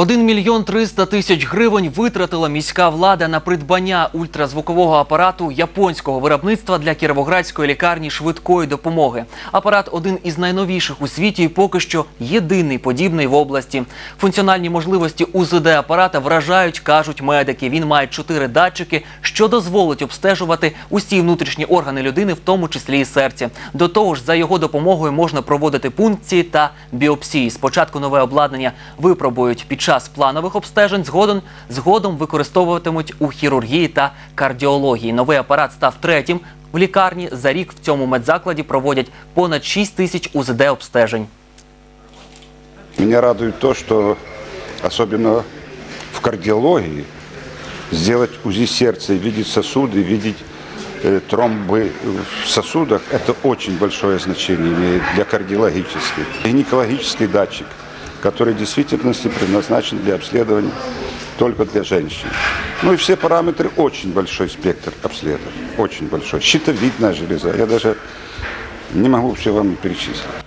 1 мільйон 300 тисяч гривень витратила міська влада на придбання ультразвукового апарату японського виробництва для кіровоградської лікарні швидкої допомоги. Апарат один із найновіших у світі і поки що єдиний подібний в області. Функціональні можливості УЗД апарата вражають, кажуть медики. Він має чотири датчики, що дозволить обстежувати усі внутрішні органи людини, в тому числі і серце. До того ж, за його допомогою можна проводити пункції та біопсії. Спочатку нове обладнання випробують під час планових обстежень, згодом, згодом використовуватимуть у хірургії та кардіології. Новий апарат став третім в лікарні. За рік в цьому медзакладі проводять понад 6 тисяч УЗД обстежень. Меня радует то, что особенно в кардиологии сделать УЗИ сердца, и видеть сосуды, видеть э, тромбы в сосудах, это очень большое значение имеет для кардиологических. Гинекологический датчик, который в действительности предназначен для обследования только для женщин. Ну и все параметры, очень большой спектр обследований, очень большой. Щитовидная железа, я даже не могу все вам перечислить.